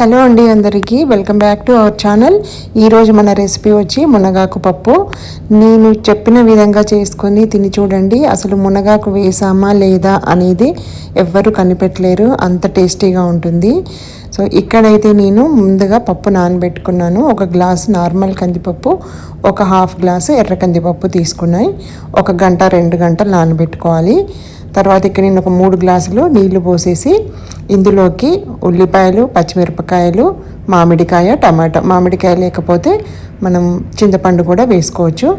Hello అండి అందరికీ. Welcome back to our channel. ఈరోజు మన రెసిపీ వచ్చి మునగాకు పప్పు. నేను చెప్పిన విధంగా చేసుకొని తిని చూడండి. అసలు మునగాకు వేసామా లేదా అనేది ఎవ్వరు కనిపెట్టలేరు. అంత టేస్టీగా ఉంటుంది. సో ఇక్కడైతే నేను ముందుగా పప్పు నానబెట్టుకున్నాను. ఒక గ్లాస్ నార్మల్ కందిపప్పు ఒక హాఫ్ గ్లాసు ఎర్ర కందిపప్పు తీసుకున్నాయి. ఒక గంట రెండు గంటలు నానబెట్టుకోవాలి. తర్వాత ఇక్కడ నేను ఒక మూడు గ్లాసులు నీళ్ళు పోసేసి ఇందులోకి ఉల్లిపాయలు పచ్చిమిరపకాయలు మామిడికాయ టమాటా. మామిడికాయ లేకపోతే మనం చింతపండు కూడా వేసుకోవచ్చు.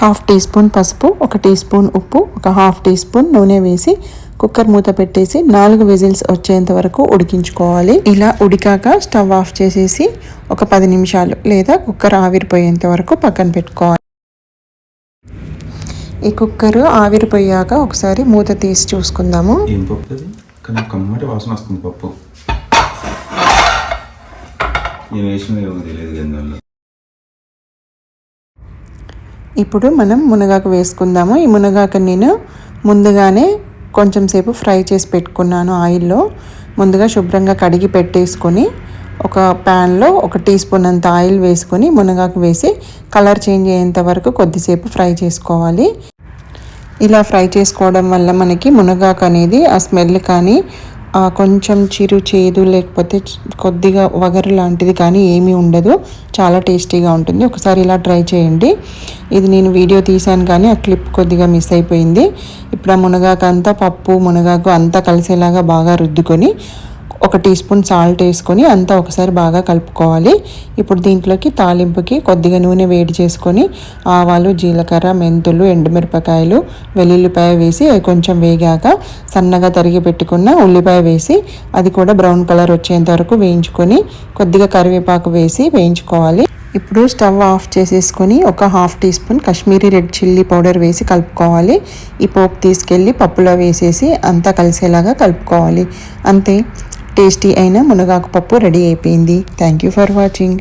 హాఫ్ టీ స్పూన్ పసుపు ఒక టీ స్పూన్ ఉప్పు ఒక హాఫ్ టీ స్పూన్ నూనె వేసి కుక్కర్ మూత పెట్టేసి నాలుగు విజిల్స్ వచ్చేంత వరకు ఉడికించుకోవాలి. ఇలా ఉడికాక స్టవ్ ఆఫ్ చేసేసి ఒక పది నిమిషాలు లేదా కుక్కర్ ఆవిరిపోయేంత వరకు పక్కన పెట్టుకోవాలి. ఈ కుక్కర్ ఆవిరిపోయాక ఒకసారి మూత తీసి చూసుకుందాము. ఏం పప్పు అది? కానీ కమ్మటి వాసన వస్తుంది పప్పు. వేసిన ఏమో తెలియదు ఇప్పుడు మనం మునగాకు వేసుకుందాము. ఈ మునగాకు నేను ముందుగానే కొంచెం సేపు ఫ్రై చేసి పెట్టుకున్నాను ఆయిల్లో. ముందుగా శుభ్రంగా కడిగి పెట్టేసుకొని ఒక ప్యాన్లో ఒక టీ స్పూన్ అంత ఆయిల్ వేసుకొని మునగాకు వేసి కలర్ చేంజ్ అయ్యేంత వరకు కొద్దిసేపు ఫ్రై చేసుకోవాలి. ఇలా ఫ్రై చేసుకోవడం వల్ల మనకి మునగాకు అనేది ఆ స్మెల్ కానీ ఆ కొంచెం చిరు చేదు లేకపోతే కొద్దిగా వగరు లాంటిది కానీ ఏమీ ఉండదు. చాలా టేస్టీగా ఉంటుంది. ఒకసారి ఇలా ట్రై చేయండి. ఇది నేను వీడియో తీశాను కానీ ఆ క్లిప్ కొద్దిగా మిస్ అయిపోయింది. ఇప్పుడు ఆ మునగాకు అంతా పప్పు మునగాకు అంతా కలిసేలాగా బాగా రుద్దుకొని ఒక టీ స్పూన్ సాల్ట్ వేసుకొని అంతా ఒకసారి బాగా కలుపుకోవాలి. ఇప్పుడు దీంట్లోకి తాలింపుకి కొద్దిగా నూనె వేడి చేసుకొని ఆవాలు జీలకర్ర మెంతులు ఎండుమిరపకాయలు వెల్లుల్లిపాయ వేసి అవి కొంచెం వేగాక సన్నగా తరిగి పెట్టుకున్న ఉల్లిపాయ వేసి అది కూడా బ్రౌన్ కలర్ వచ్చేంత వరకు వేయించుకొని కొద్దిగా కరివేపాకు వేసి వేయించుకోవాలి. ఇప్పుడు స్టవ్ ఆఫ్ చేసేసుకొని ఒక half tea spoon Kashmiri red chilli powder వేసి కలుపుకోవాలి. ఈ పోపు తీసుకెళ్ళి పప్పులో వేసేసి అంతా కలిసేలాగా కలుపుకోవాలి. అంతే. టేస్టీ అయిన మునగాకు పప్పు రెడీ అయిపోయింది. Thank you for watching